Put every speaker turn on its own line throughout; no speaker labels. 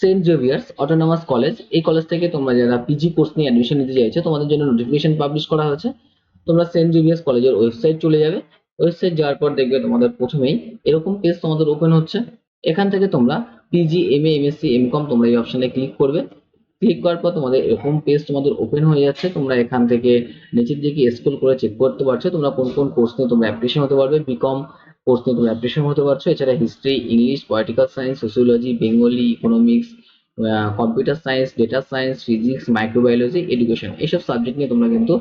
Saint Xavier's autonomous college এই college থেকে তোমরা যারা পিজি কোর্স নিয়ে অ্যাডমিশন নিতে চাইছো, তোমাদের জন্য নোটিফিকেশন পাবলিশ করা হয়েছে। তোমরা সেন্ট জেভিয়ার্স কলেজের ওয়েবসাইট চলে যাবে। ওয়েবসাইট যাওয়ার পর দেখবে তোমাদের প্রথমেই এরকম পেজ তোমাদের ওপেন হচ্ছে। এখান থেকে তোমরা PG M A MSc MCom তোমরা এই অপশনে ক্লিক করবে। ক্লিক করার পর তোমাদের এরকম পেজ তোমাদের ওপেন হয়ে যাচ্ছে। তোমরা এখান থেকে নিচের দিকে স্ক্রল করে চেক করতে পারছ। তোমরা কোন কোন কোর্স নিয়ে তোমরা অ্যাপ্লিকেশন হতে পারবে। বিকম কোর্স নিয়ে তোমরা অ্যাপ্লিকেশন হতে পারছ। এছাড়া history English political science sociology Bengali economics computer science data science physics microbiology education এইসব সাবজেক্ট নিয়ে তোমরা কিন্তু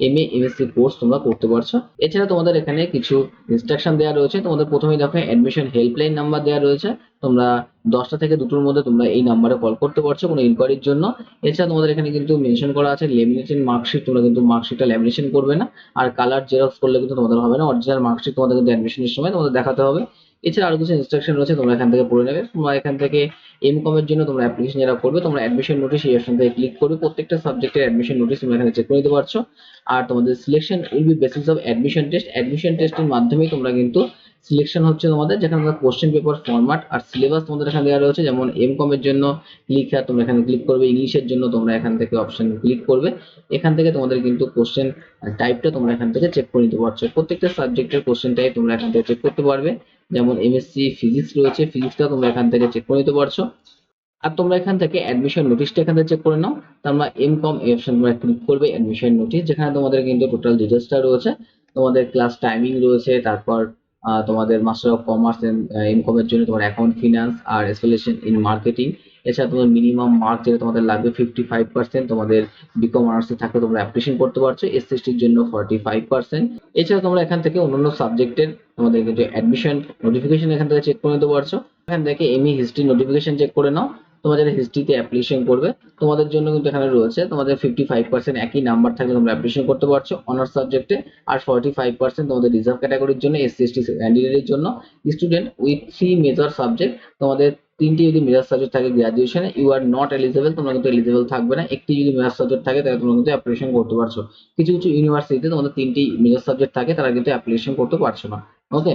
এম এ এমএসসি কোর্স তোমরা করতে পারছ। এছাড়া তোমাদের এখানে কিছু ইনস্ট্রাকশন দেওয়া রয়েছে। তোমাদের প্রথমেই দেখো অ্যাডমিশন হেল্পলাইন নাম্বার দেওয়া রয়েছে। তোমরা দশটা থেকে দুটোর মধ্যে তোমরা এই নাম্বারে কল করতে পারছ কোনো ইনকোয়ারির জন্য। এছাড়া তোমাদের এখানে কিন্তু মেনশন করা আছে লেমিনেশন মার্কশিট তোমরা কিন্তু মার্কশিটটা ল্যামিনেশন করবে না। আর কালার জেরক্স করলে কিন্তু তোমাদের হবে না। অরিজিনাল মার্কশিট তোমাদের কিন্তু অ্যাডমিশনের সময় তোমাদের দেখাতে হবে। এছাড়া আরও কিছু ইনস্ট্রাকশন রয়েছে, তোমরা এখান থেকে পড়ে নেবে। তোমরা এখান থেকে এম কমের জন্য তোমরা অ্যাপ্লিকেশন যারা করবে, তোমরা অ্যাডমিশন নোটিশ এই অপশন থেকে ক্লিক করবে প্রত্যেকটা সাবজেক্টের অ্যাডমিশন নোটিশ তোমরা এখানে চেক করে নিতে পারছ। আর তোমাদের selection will be basis of admission test admission টেস্টের মাধ্যমে তোমরা কিন্তু সিলেকশন হচ্ছে তোমাদের, যেখানে তোমাদের কোশ্চেন পেপার ফরম্যাট আর সিলেবাস তোমাদের এখানে দেওয়া রয়েছে। যেমন এম কমের জন্য ক্লিক তোমরা এখানে ক্লিক করবে ইংলিশের জন্য তোমরা এখান থেকে অপশন ক্লিক করবে। এখান থেকে তোমাদের কিন্তু কোশ্চেন টাইপটা তোমরা এখান থেকে চেক করে নিতে পারছ। প্রত্যেকটা সাবজেক্টের কোশ্চেন টাইপ তোমরা এখান থেকে চেক করতে পারবে। যেমন এমএসসি ফিজিক্স রয়েছে ফিজিক্সটা তোমরা এখান থেকে চেক করে নিতে পারছ। আর তোমরা এখান থেকে অ্যাডমিশন নোটিশটা এখান থেকে চেক করে নাও। তোমরা এম কম এই অপশন তোমরা ক্লিক করবে অ্যাডমিশন নোটিশ যেখানে তোমাদের কিন্তু টোটাল ডিটেলসটা রয়েছে। তোমাদের ক্লাস টাইমিং রয়েছে, তারপর তোমাদের মাস্টার অফ কমার্স এম কমের জন্য তোমার অ্যাকাউন্ট ফিনান্স আর স্পেশালাইজেশন ইন মার্কেটিং এছাড়া তোমার মিনিমাম মার্ক যেটা তোমাদের লাগবে ফিফটি ফাইভ পার্সেন্ট তোমাদের বিকম অনার্সে থাকলে তোমরা অ্যাপ্লিকেশন করতে পারছ এসএসটির জন্য ফর্টি ফাইভ পার্সেন্ট এছাড়া তোমরা এখান থেকে অন্যান্য সাবজেক্টের তোমাদের কিন্তু অ্যাডমিশন নোটিফিকেশন এখান থেকে চেক করে নিতে পারছ। এখান থেকে এমই হিস্ট্রি নোটিফিকেশন চেক করে নাও, তোমরা যারা হিস্ট্রিতে অ্যাপ্লিকেশন করবে, তোমাদের জন্য কিন্তু এখানে রয়েছে তোমাদের ফিফটি ফাইভ পার্সেন্ট একই নাম্বার থাকলে তোমরা অ্যাপ্লিকেশন করতে পারছ অনার্স সাবজেক্টে আর ফর্টি ফাইভ পার্সেন্ট তোমাদের রিজার্ভ ক্যাটাগরির জন্য এসসি এসটি ক্যান্ডিডেটের জন্য। Student with three major subject তোমাদের তিনটি যদি মেজাজ সাবজেক্ট থাকে গ্রাজুয়েশনে ইউ আর নট এলিজেবল তোমরা কিন্তু এলিজেবল থাকবে না। একটি যদি মেজাজ সাবজেক্ট থাকে, তাহলে তোমরা কিন্তু অ্যাপ্লিকেশন করতে পারছ। কিছু কিছু ইউনিভার্সিটিতে তোমাদের তিনটি মেজাজ সাবজেক্ট থাকে, তারা কিন্তু অ্যাপ্লিকেশন করতে পারছ না। ওকে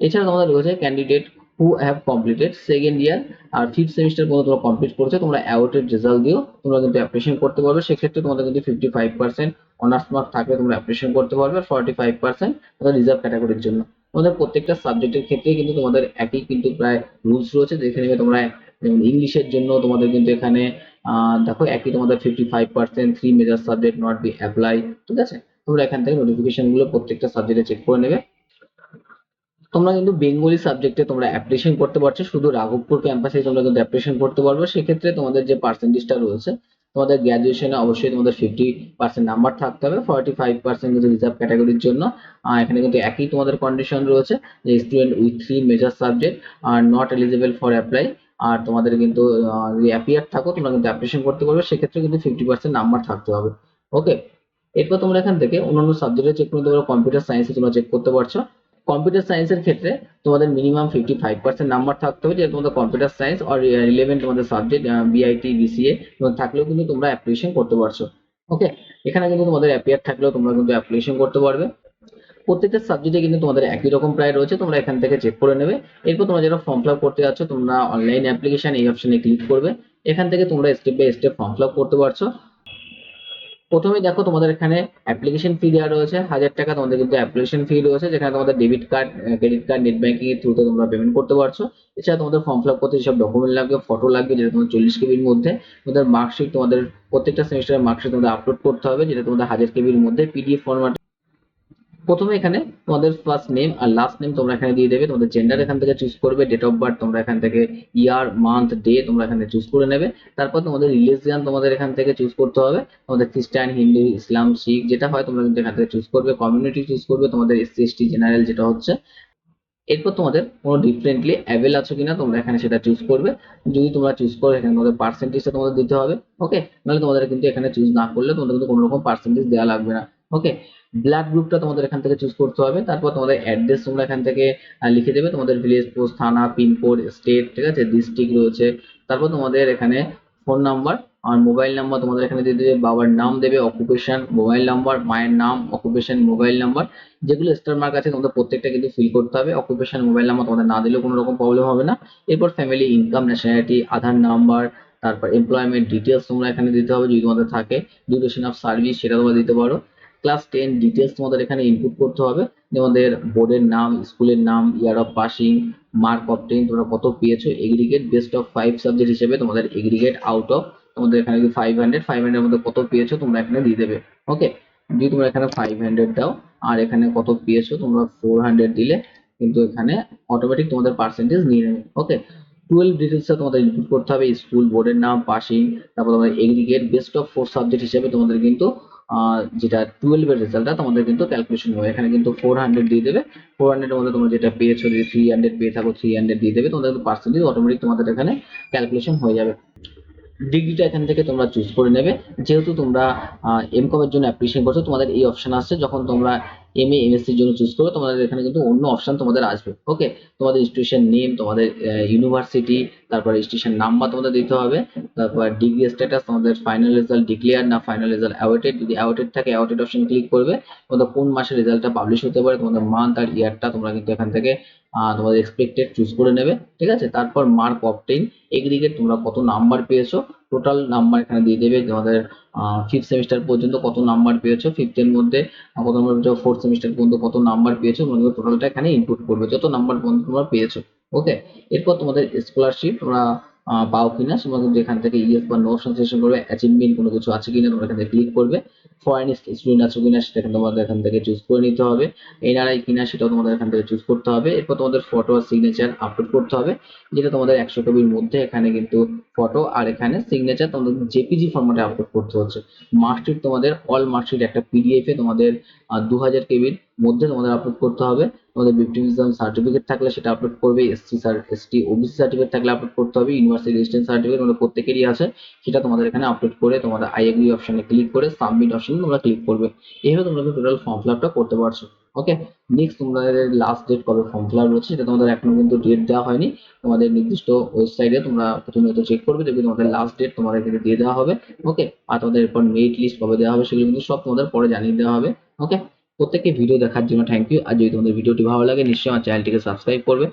এছাড়া তোমাদের রয়েছে candidate who have completed second year R fifth semester পর্যন্ত তোমরা কমপ্লিট করেছ, তোমরা অ্যাওয়ার্ডের রেজাল্ট দিও, তোমরা কিন্তু অ্যাপ্লিকেশন করতে পারবে। সেক্ষেত্রে তোমাদের কিন্তু fifty five percent honours mark থাকলে তোমরা অ্যাপ্লিকেশন করতে পারবে ফর্টি ফাইভ পার্সেন্ট রিজার্ভ ক্যাটাগরির জন্য। তোমাদের প্রত্যেকটা সাবজেক্টের ক্ষেত্রে কিন্তু তোমাদের একই কিন্তু প্রায় রুলস রয়েছে। যেখানে তোমরা যেমন ইংলিশের জন্য তোমাদের কিন্তু এখানে দেখো একই তোমাদের fifty five percent three major subject not be apply ঠিক আছে? তোমরা এখান থেকে নোটিফিকেশনগুলো প্রত্যেকটা সাবজেক্টে চেক করে নেবে। তোমরা কিন্তু বেঙ্গলি সাবজেক্টে তোমরা অ্যাপ্লিকেশন করতে পারছ। শুধু রাঘবপুর ক্যাম্পাসে তোমরা কিন্তু অ্যাপ্লিকেশন করতে পারবে। সেক্ষেত্রে তোমাদের যে পার্সেন্টেজটা রয়েছে তোমাদের গ্র্যাজুয়েশনে অবশ্যই তোমাদের ফিফটি পার্সেন্ট নাম্বার থাকতে হবে। ফর্টি ফাইভ পার্সেন্ট কিন্তু রিজার্ভ ক্যাটাগরির জন্য। এখানে কিন্তু একই তোমাদের কন্ডিশন রয়েছে যে student with three major subject are not eligible for apply আর তোমাদের কিন্তু অ্যাপিয়ার থাকো, তোমরা কিন্তু অ্যাপ্লিকেশন করতে পারবে। সেক্ষেত্রে কিন্তু ফিফটি পার্সেন্ট নাম্বার থাকতে হবে। ওকে এরপর তোমরা এখান থেকে অন্যান্য সাবজেক্টে চেক করতে পারো কম্পিউটার সায়েন্সে তোমরা চেক করতে পারছ। কম্পিউটার সায়েন্সের ক্ষেত্রে তোমাদের minimum fifty five percent number থাকতে হবে যেটা তোমাদের কম্পিউটার সায়েন্স আর রিলেভেন্ট তোমাদের সাবজেক্ট বিআইটি বিসিএ থাকলেও কিন্তু তোমরা অ্যাপ্লিকেশন করতে পারছ। ওকে এখানে কিন্তু তোমাদের অ্যাপিয়ার থাকলেও তোমরা কিন্তু অ্যাপ্লিকেশন করতে পারবে। প্রত্যেকটা সাবজেক্টে কিন্তু তোমাদের একই রকম প্রায় রয়েছে, তোমরা এখান থেকে চেক করে নেবে। এরপর তোমরা যারা ফর্ম ফিল করতে যাচ্ছ, তোমরা অনলাইন অ্যাপ্লিকেশন এই অপশনে ক্লিক করবে। এখান থেকে তোমরা step by step form fill করতে পারছ। প্রথমে দেখো তোমাদের এখানে অ্যাপ্লিকেশন ফি দেওয়া রয়েছে, হাজার টাকা তোমাদের কিন্তু অ্যাপ্লিকেশন ফি রয়েছে, যেখানে তোমাদের debit card credit card net banking এর থ্রুতে তোমরা পেমেন্ট করতে পারছ। এছাড়া তোমাদের ফর্ম ফিল আপ করতে যেসব ডকুমেন্ট লাগবে ফটো লাগবে, যেটা তোমার চল্লিশ কেবির মধ্যে, তোমাদের মার্কশিট তোমাদের প্রত্যেকটা সেমিস্টারের মার্কশিট তোমাদের আপলোড করতে হবে, যেটা তোমাদের হাজার কেবির মধ্যে পিডিএফ ফরম্যাট প্রথমে এখানে তোমাদের ফার্স্ট নেম আর লাস্ট নেম তোমরা এখানে দিয়ে দেবে। তোমাদের জেন্ডার এখান থেকে চুজ করবে ডেট অফ বার্থ তোমরা এখান থেকে ইয়ার মান্থ ডে তোমরা এখানে চুজ করে নেবে। তারপর তোমাদের রিলিজিয়ান তোমাদের এখান থেকে চুজ করতে হবে। তোমাদের খ্রিস্টান, হিন্দু, ইসলাম, শিখ যেটা হয় তোমরা কিন্তু এখান থেকে চুজ করবে। কমিউনিটি চুজ করবে, তোমাদের এসসি এসটি জেনারেল যেটা হচ্ছে। এরপর তোমাদের কোনো ডিফারেন্টলি অ্যাভেল আছো কিনা তোমরা এখানে সেটা চুজ করবে। যদি তোমরা চুজ করো, এখানে তোমাদের পার্সেন্টেজটা তোমাদের দিতে হবে। ওকে নাহলে তোমাদের কিন্তু এখানে চুজ না করলে তোমাদের কিন্তু কোনো রকম পার্সেন্টেজ দেওয়া লাগবে না। ওকে ব্লাড গ্রুপটা তোমাদের এখান থেকে চুজ করতে হবে। তারপর তোমাদের অ্যাড্রেস তোমরা এখান থেকে লিখে দেবে। তোমাদের ভিলেজ পোস্ট থানা পিনকোড স্টেট ঠিক আছে? ডিস্ট্রিক্ট রয়েছে। তারপর তোমাদের এখানে ফোন নাম্বার আর মোবাইল নাম্বার তোমাদের এখানে দিয়ে দেবে। বাবার নাম দেবে অকুপেশন মোবাইল নাম্বার মায়ের নাম অকুপেশন মোবাইল নাম্বার যেগুলো স্টার মার্ক আছে, তোমাদের প্রত্যেকটা কিন্তু ফিল করতে হবে। অকুপেশন মোবাইল নাম্বার তোমাদের না দিলেও কোনো রকম প্রবলেম হবে না। এরপর family income nationality Aadhaar number তারপর এমপ্লয়মেন্ট ডিটেলস তোমরা এখানে দিতে হবে। যদি তোমাদের থাকে ডিউরেশন অফ সার্ভিস সেটা তোমরা দিতে পারো। ক্লাস টেন ডিটেলস তোমাদের এখানে ইনপুট করতে হবে। তোমাদের বোর্ডের নাম স্কুলের নাম year of passing mark of ten তোমরা কত পেয়েছ aggregate best of five subject হিসেবে তোমাদের এগ্রিগেট আউট অফ তোমাদের এখানে যদি ফাইভ হান্ড্রেড ফাইভ হান্ড্রেড মধ্যে কত পেয়েছ তোমরা এখানে দিয়ে দেবে। ওকে যদি তোমরা এখানে ফাইভ হান্ড্রেড দাও, আর এখানে কত পেয়েছ তোমরা ফোর হান্ড্রেড দিলে কিন্তু এখানে অটোমেটিক তোমাদের পার্সেন্টেজ নিয়ে নেবে। ওকে টুয়েলভ ডিটেলসটা তোমাদের ইনপুট করতে হবে স্কুল বোর্ডের নাম পাসিং তারপর তোমাদের aggregate best of four subject হিসেবে তোমাদের কিন্তু যেটা টুয়েলভ টুয়েলভের রেজাল্টটা তোমাদের কিন্তু ক্যালকুলেশন হবে এখানে কিন্তু ফোর হান্ড্রেড দিয়ে দেবে। ফোর হান্ড্রেডের মধ্যে তোমরা যেটা পেয়েছ যদি থ্রি হান্ড্রেড পেয়ে থাকো থ্রি হান্ড্রেড দিয়ে দেবে, তোমাদের পার্সেন্টেজ অটোমেটিক তোমাদের এখানে ক্যালকুলেশন হয়ে যাবে। ডিগ্রিটা এখান থেকে তোমরা চুজ করে নেবে। যেহেতু তোমরা এম কমের জন্য অ্যাপ্লিকেশন করছ, তোমাদের এই অপশন আসছে। যখন তোমরা এম এ এমএসসির জন্য চুজ করবে, তোমাদের এখানে কিন্তু অন্য অপশন তোমাদের আসবে। ওকে তোমাদের ইনস্টিটিউশন নেম তোমাদের ইউনিভার্সিটি তারপর ইনস্টিটিউশন নাম্বার তোমাদের দিতে হবে। তারপর ডিগ্রি স্ট্যাটাস তোমাদের ফাইনাল রেজাল্ট ডিক্লেয়ার না ফাইনাল রেজাল্ট অ্যাওয়েটেড যদি অ্যাওয়েটেড থাকে অ্যাওয়েটেড অপশন ক্লিক করবে। তোমাদের কোন মাসে রেজাল্টটা পাবলিশ হতে পারে, তোমাদের মান্থ আর ইয়ারটা তোমরা কিন্তু এখান থেকে তোমাদের এক্সপেক্টেড চুজ করে নেবে, ঠিক আছে? তারপর মার্ক অবটেইন এগ্রিগেট তোমরা কত নাম্বার পেয়েছ টোটাল নাম্বার এখানে দিয়ে দেবে, তোমাদের ফিফথ সেমিস্টার পর্যন্ত কত নাম্বার পেয়েছ ফিফথের মধ্যে, কত নাম্বার পেয়েছ ফোর্থ সেমিস্টার পর্যন্ত কত নাম্বার পেয়েছ, তোমরা টোটালটা এখানে ইনপুট করবে, যত নাম্বার পর্যন্ত তোমরা পেয়েছ ওকে এরপর তোমাদের স্কলারশিপ তোমরা পাও কিনা কিন্তু এখান থেকে ইয়েস বা নো অপশন করবে অ্যাচিভমেন্ট কোনো কিছু আছে কিনা তোমরা এখান ক্লিক করবে ফরেন স্টুডেন্ট আছো কিনা সেটা তোমাদের এখান থেকে চুজ করে নিতে হবে। এনআরআই কিনা সেটাও তোমাদের এখান থেকে চুজ করতে হবে। এরপর তোমাদের ফটো আর সিগনেচার আপলোড করতে হবে। যেটা তোমাদের একশো কপির মধ্যে এখানে কিন্তু ফটো আর এখানে সিগনেচার তোমাদের জেপিজি ফর্মেটে আপলোড করতে হচ্ছে। মার্কশিট তোমাদের অল মার্কশিট একটা পিডিএফ এ তোমাদের দু হাজার কেবির মধ্যে তোমাদের আপলোড করতে হবে। তোমাদের বিপটিমিজম সার্টিফিকেট থাকলে সেটা আপলোড করবে এসসি সার এসটি ওবিসি সার্টিফিকেট থাকলে আপলোড করতে হবে ইউনিভার্সিটি রেজিস্ট্রেশন সার্টিফিকেট তোমাদের প্রত্যেকেরই আছে, সেটা তোমাদের এখানে আপলোড করে তোমাদের আই এগ্রি অপশনে ক্লিক করে সাবমিট অপশনে তোমরা ক্লিক করবে। এইভাবে তোমরা টোটাল ফর্ম ফিল আপটা করতে পারছ। ওকে নেক্সট তোমাদের লাস্ট ডেট কবে ফর্ম ফিল আপ রয়েছে সেটা তোমাদের এখনও কিন্তু ডেট দেওয়া হয়নি। তোমাদের নির্দিষ্ট ওয়েবসাইটে তোমরা প্রতিনিয়ত চেক করবে, দেখবে তোমাদের লাস্ট ডেট তোমাদের এখানে দিয়ে দেওয়া হবে। ওকে আর তোমাদের এরপর মেরিট লিস্ট কবে দেওয়া হবে সেগুলো কিন্তু সব তোমাদের পরে জানিয়ে দেওয়া হবে। ওকে প্রত্যেককে ভিডিও দেখার জন্য থ্যাংক ইউ আর যদি তোমাদের ভিডিওটি ভালো লাগে, নিশ্চয়ই আমার চ্যানেলটিকে সাবস্ক্রাইব করবে।